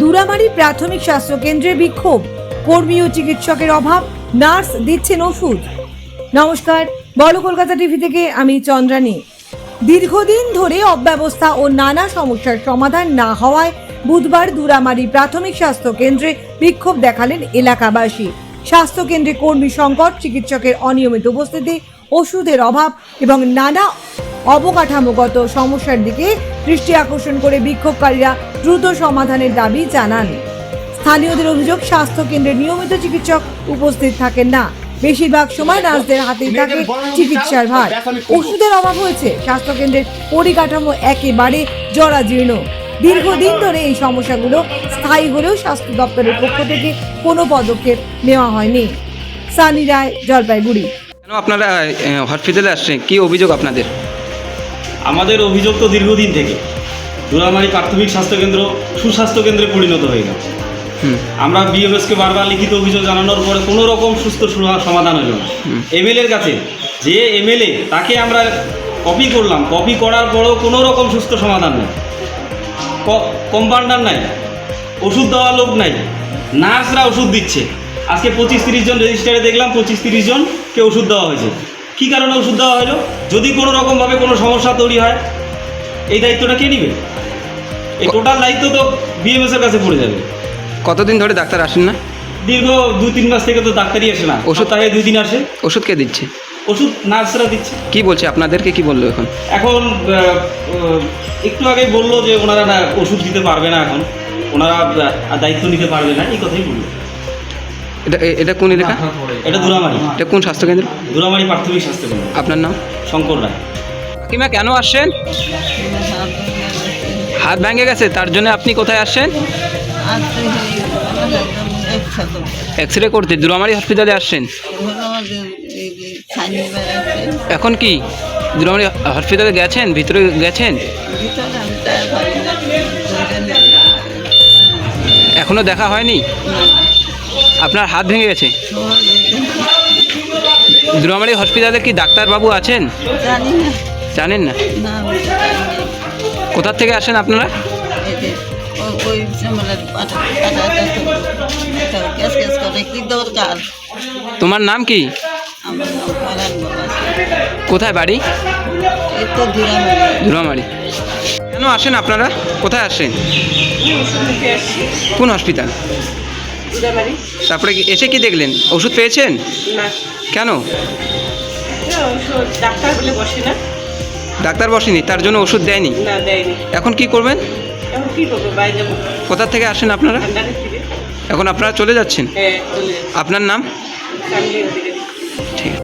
দুরামারি প্রাথমিক স্বাস্থ্য কেন্দ্রে বিক্ষোভ। কর্মী ও চিকিৎসকের অভাব, নার্স দিচ্ছেন ওষুধ। নমস্কার বড় কলকাতা টিভি থেকে, আমি চন্দ্রানী। দীর্ঘদিন ধরে অব্যবস্থা ও নানা সমস্যার সমাধান না হওয়ায় বুধবার দুরামারি প্রাথমিক স্বাস্থ্য কেন্দ্রে বিক্ষোভ দেখালেন এলাকাবাসী। স্বাস্থ্য কেন্দ্রে কর্মী সংকট, চিকিৎসকের অনিয়মিত উপস্থিতি, ওষুধের অভাব এবং নানা অবকাঠামোগত সমস্যার দিকে দৃষ্টি আকর্ষণ করে বিক্ষোভকারীরা দ্রুত সমাধানের দাবি জানান। স্থানীয়দের অভিযোগ স্বাস্থ্য কেন্দ্রে নিয়মিত চিকিৎসক উপস্থিত থাকেন না। বেশিরভাগ সময় নার্সদের হাতেই থাকে চিকিৎসার ভার। ওষুধের অভাব হয়েছে। স্বাস্থ্য কেন্দ্রের পরিকাঠামো একেবারে জরাজীর্ণ। দীর্ঘদিন ধরে এই সমস্যাগুলো স্থায়ী হলেও স্বাস্থ্য দপ্তরের পক্ষ থেকে কোনো পদক্ষেপ নেওয়া হয়নি। সানি রায় জলপাইগুড়ি। আপনারা হসপিটালে আসছেন? কি অভিযোগ আপনাদের? আমাদের অভিযোগ তো দীর্ঘদিন থেকে। দুরামারি প্রাথমিক স্বাস্থ্যকেন্দ্র সুস্বাস্থ্য কেন্দ্রে পরিণত হয়ে গেছে। আমরা বিএমএসকে বারবার লিখিত অভিযোগ জানানোর পরে কোনো রকম সুস্থ সমাধান হলো না। এমএলএর কাছে যে এমএলএ তাকে আমরা কপি করলাম। কপি করার পরেও কোনো রকম সুস্থ সমাধান নেই। কম্পাউন্ডার নাই। ওষুধ দেওয়া লোক নাই। নার্সরা ওষুধ দিচ্ছে। আজকে পঁচিশ তিরিশ জন রেজিস্টারে দেখলাম পঁচিশ তিরিশ জনকে ওষুধ দেওয়া হয়েছে। কী কারণে ওষুধ দেওয়া হলো? যদি কোনো রকমভাবে কোনো সমস্যা তৈরি হয় এই দায়িত্বটা কে নেবে? এই টোটাল দায়িত্ব তো বিএমএসের কাছে পড়ে যাবে। কতদিন ধরে ডাক্তার আসেন না? দীর্ঘ দু তিন মাস থেকে তো ডাক্তারই আসে না। ওষুধ- সপ্তাহে দুই দিন আসে। ওষুধ কে দিচ্ছে? ওষুধ নার্সরা দিচ্ছে। কি বলছে? আপনাদেরকে কি বলল এখন? এখন একটু আগেই বলল যে ওনারা না ওষুধ দিতে পারবে না এখন। ওনারা দায়িত্ব নিতে পারবে না এই কথাই বলল। এটা এটা কোন এলাকা? এটা দুরামারি। এটা কোন স্বাস্থ্যকেন্দ্র দুরামারি প্রাথমিক স্বাস্থ্যকেন্দ্র আপনার নাম? শঙ্কর রায়। কিমা কেন আসছেন? হাত ভেঙে গেছে তার জন্য আপনি কোথায় আসছেন? এক্স রে করতে দুরামারি হসপিটালে আসছেন। এখন কি? দুরামারি হসপিটালে গেছেন? ভিতরে গেছেন? এখনও দেখা হয়নি? আপনার হাত ভেঙে গেছে? দুরামারি হসপিটালে কি ডাক্তারবাবু আছেন? জানেন না। না? আমি জানি না। কোথা থেকে আসেন আপনারা? তোমার নাম কি? আমার নাম পরাণ বাবা। কোথায় বাড়ি? এই তো ধীরা ধুলামারি কেন আসেন আপনারা? কোথায় আসেন? কোন হসপিটাল? তারপরে কি- এসে কি দেখলেন? ওষুধ পেয়েছেন? না। কেন? ডাক্তার বলে বসে না। ডাক্তার বসেনি তার জন্য ওষুধ দেয়নি? না দেয়নি। এখন কি করবেন? এখন কি করব? বাইরে যাব। কোথা থেকে আসেন আপনারা? এখন আপনারা চলে যাচ্ছেন? হ্যাঁ চলে আপনার নাম?